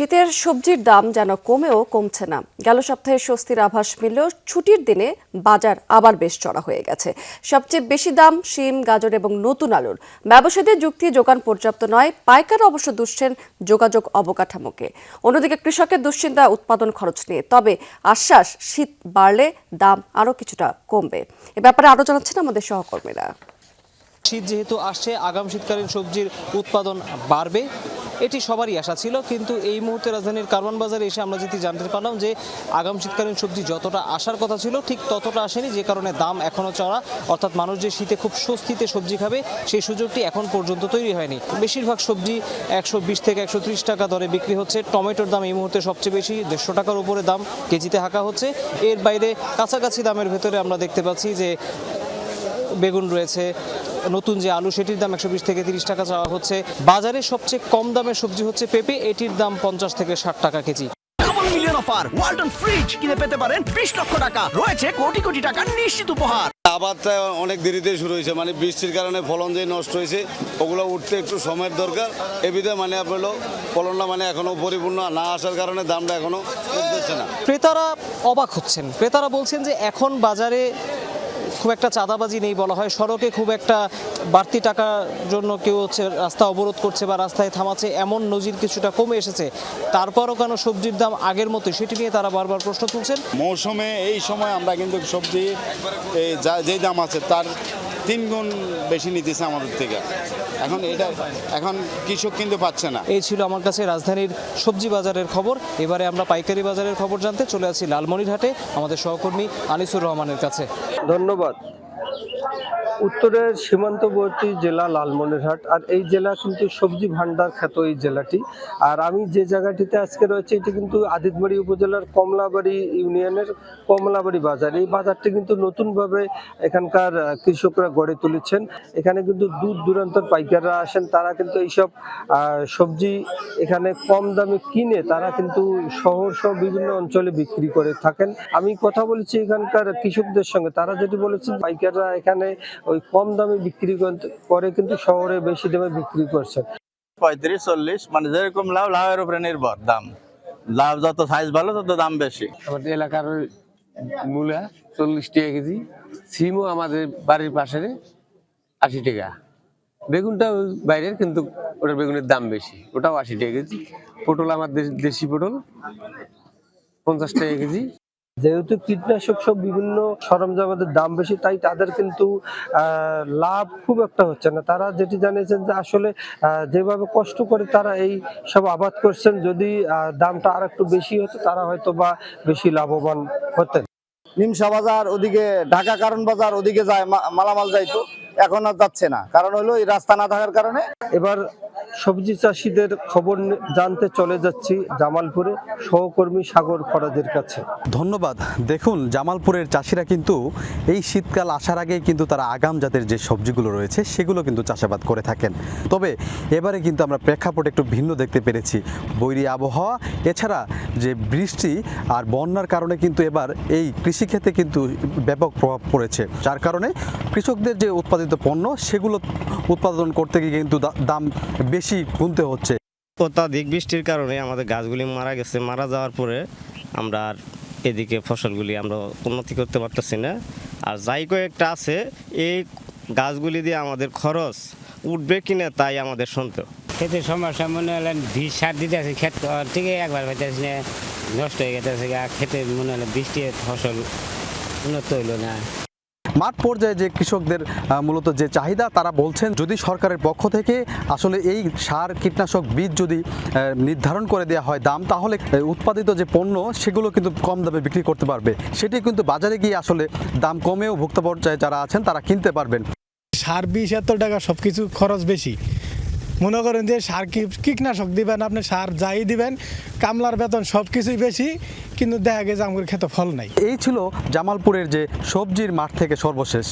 শীতের সবজির দাম যেন কমেও কমছে না। গেল সপ্তাহে স্বস্তির আভাস মিললেও ছুটির দিনে বাজার আবার বেশ চড়া হয়ে গেছে। সবচেয়ে বেশি দাম শিম, গাজর এবং নতুন আলুর। ব্যবসায়ীদের যুক্তি, যোগান পর্যাপ্ত নয়। পাইকার অবশ্য দুষছেন যোগাযোগ অবকাঠামোকে। অন্যদিকে কৃষকের দুশ্চিন্তা, উৎপাদন খরচ নিয়ে। তবে আশ্বাস, শীত বাড়লে দাম আরও কিছুটা কমবে। এ ব্যাপারে আরও জানাচ্ছেন আমাদের সহকর্মীরা। শীত যেহেতু আসছে, আগাম শীতকালীন সবজির উৎপাদন বাড়বে। এটি সবারই আশা ছিল, কিন্তু এই মুহূর্তে রাজধানীর কারওয়ান বাজারে এসে আমরা যেটি জানতে পারলাম যে আগাম শীতকালীন সবজি যতটা আসার কথা ছিল, ঠিক ততটা আসেনি, যে কারণে দাম এখনও চড়া। অর্থাৎ মানুষ যে শীতে খুব স্বস্তিতে সবজি খাবে, সেই সুযোগটি এখন পর্যন্ত তৈরি হয়নি। বেশিরভাগ সবজি একশো বিশ থেকে একশো ত্রিশ টাকা দরে বিক্রি হচ্ছে। টমেটোর দাম এই মুহূর্তে সবচেয়ে বেশি, দেড়শো টাকার উপরে দাম কেজিতে হাঁকা হচ্ছে। এর বাইরে কাছাকাছি দামের ভেতরে আমরা দেখতে পাচ্ছি যে বেগুন রয়েছে নতুন যে আলু সেটির দাম একশো বিশ থেকে তিরিশ টাকা চাওয়া হচ্ছে। বাজারে সবচেয়ে কম দামের সবজি হচ্ছে পেঁপে এটির দাম পঞ্চাশ থেকে ষাট টাকা KG. Double million offer Walton fridge কিনে পেতে পারেন বিশ লক্ষ টাকা। রয়েছে কোটি কোটি টাকার নিশ্চিত উপহার। আবারটা অনেক দেরিতে শুরু হয়েছে মানে বৃষ্টির কারণে ফলন যে নষ্ট হয়েছে ওগুলো উঠতে একটু সময়ের দরকার। এবিধে মানে আপনার ফলনটা মানে এখনও পরিপূর্ণ না আসার কারণে দামটা এখনও উঠতেছে না। ক্রেতারা অবাক হচ্ছেন। ক্রেতারা বলছেন যে এখন বাজারে খুব একটা চাঁদাবাজি নেই বলা হয়। সড়কে খুব একটা বাড়তি টাকার জন্য কেউ হচ্ছে রাস্তা অবরোধ করছে বা রাস্তায় থামাচ্ছে, এমন নজির কিছুটা কমে এসেছে। তারপরও কেন সবজির দাম আগের মতো সেটি নিয়ে তারা বারবার প্রশ্ন তুলছেন। মৌসুমে এই সময় আমরা কিন্তু সবজি, এই যা দাম আছে তার তিন গুণ বেশি নিতেছে আমাদের থেকে। এখন এটা এখন কৃষক কিন্তু পাচ্ছে না। এই ছিল আমার কাছে রাজধানীর সবজি বাজারের খবর। এবারে আমরা পাইকারি বাজারের খবর জানতে চলে আসি লালমনিরহাটে। আমাদের সহকর্মী আনিসুর রহমানের কাছে। ধন্যবাদ। উত্তরের সীমান্তবর্তী জেলা লালমনিরহাট। আর এই জেলা কিন্তু সবজি ভান্ডার খ্যাত এই জেলাটি। আর আমি যে জায়গাটিতে আজকে রয়েছে, এটি কিন্তু আদিতবাড়ি উপজেলার কমলাবাড়ি ইউনিয়নের কমলাবাড়ি বাজার। এই বাজারটি কিন্তু নতুনভাবে এখানকার কৃষকরা গড়ে তুলেছেন। এখানে কিন্তু দূর দূরান্তর পাইকাররা আসেন। তারা কিন্তু এইসব সবজি এখানে কম দামে কিনে তারা কিন্তু শহর সহ বিভিন্ন অঞ্চলে বিক্রি করে থাকেন। আমি কথা বলেছি এখানকার কৃষকদের সঙ্গে। তারা যেটি বলেছেন, পাইকাররা এখানে ওই কম দামে বিক্রি করতে- করে কিন্তু শহরে বেশি দামে বিক্রি করছেন পঁয়ত্রিশ চল্লিশ মানে যেরকম লাউ লাউয়ের উপরে নির্ভর দাম। লাউ যত সাইজ ভালো তত দাম বেশি। আমাদের এলাকার ওই মূলা চল্লিশ টাকা কেজি সিমও আমাদের বাড়ির পাশে আশি টাকা। বেগুনটা ওই বাইরের কিন্তু ওটার বেগুনের দাম বেশি ওটাও আশি টাকা কেজি। পটল আমার দেশি পটল পঞ্চাশ টাকা কেজি। যেহেতু কীটনাশক সব বিভিন্ন সরঞ্জামের দাম বেশি তাই তাদের কিন্তু লাভ খুব একটা হচ্ছে না। তারা যেটি জানিয়েছেন যে আসলে যেভাবে কষ্ট করে তারা এই সব আবাদ করছেন যদি দামটা আর একটু বেশি হতো তারা হয়তো বা বেশি লাভবান হতেন। নিমসা বাজার ওদিকে ঢাকা কারণ বাজার ওদিকে যায় মালামাল যাইতো এখন আর যাচ্ছে না। কারণ হলো এই রাস্তা না থাকার কারণে এবার সবজি চাষিদের খবর জানতে চলে যাচ্ছি জামালপুরে সহকর্মী সাগর ফরাজের কাছে। ধন্যবাদ। দেখুন, জামালপুরের চাষিরা কিন্তু এই শীতকাল আসার আগেই কিন্তু তারা আগাম জাতের যে সবজিগুলো রয়েছে, সেগুলো কিন্তু চাষাবাদ করে থাকেন। তবে এবারে কিন্তু আমরা প্রেক্ষাপট একটু ভিন্ন দেখতে পেরেছি। বৈরী আবহাওয়া, এছাড়া যে বৃষ্টি আর বন্যার কারণে কিন্তু এবার এই কৃষিক্ষেত্রে কিন্তু ব্যাপক প্রভাব পড়েছে। যার কারণে কৃষকদের যে উৎপাদিত পণ্য, সেগুলো উৎপাদন করতে গিয়ে কিন্তু দাম বেশি গুনতে হচ্ছে। অত্যাধিক বৃষ্টির কারণে আমাদের গাছগুলি মারা গেছে। মারা যাওয়ার পরে আমরা আর এদিকে ফসলগুলি আমরা উন্নতি করতে পারতেছি না। আর যাই কয়েকটা আছে এই গাছগুলি দিয়ে আমাদের খরচ উঠবে কিনা তাই আমাদের সন্দেহ। ক্ষেতের সমস্যা মনে হলেন বীজ সার দিতে আছে ক্ষেত থেকে একবার পাইতেছি না নষ্ট হয়ে গেছে খেতে মনে হলো বৃষ্টির ফসল উন্নত হইল না। মাঠ পর্যায়ে যে কৃষকদের মূলত যে চাহিদা, তারা বলছেন যদি সরকারের পক্ষ থেকে আসলে এই সার, কীটনাশক বীজ যদি নির্ধারণ করে দেওয়া হয় দাম, তাহলে উৎপাদিত যে পণ্য, সেগুলো কিন্তু কম দামে বিক্রি করতে পারবে। সেটি কিন্তু বাজারে গিয়ে আসলে দাম কমেও ভোক্তা পর্যায়ে যারা আছেন, তারা কিনতে পারবেন। সার বিষ এত টাকা সব কিছু খরচ বেশি। মনে করেন যে সার কীটনাশক দিবেন, আপনি সার যাই দিবেন, কামলার বেতন সব কিছুই বেশি, কিন্তু দেখা গেছে আমার খেতে ফল নাই। এই ছিল জামালপুরের যে সবজির মাঠ থেকে সর্বশেষ।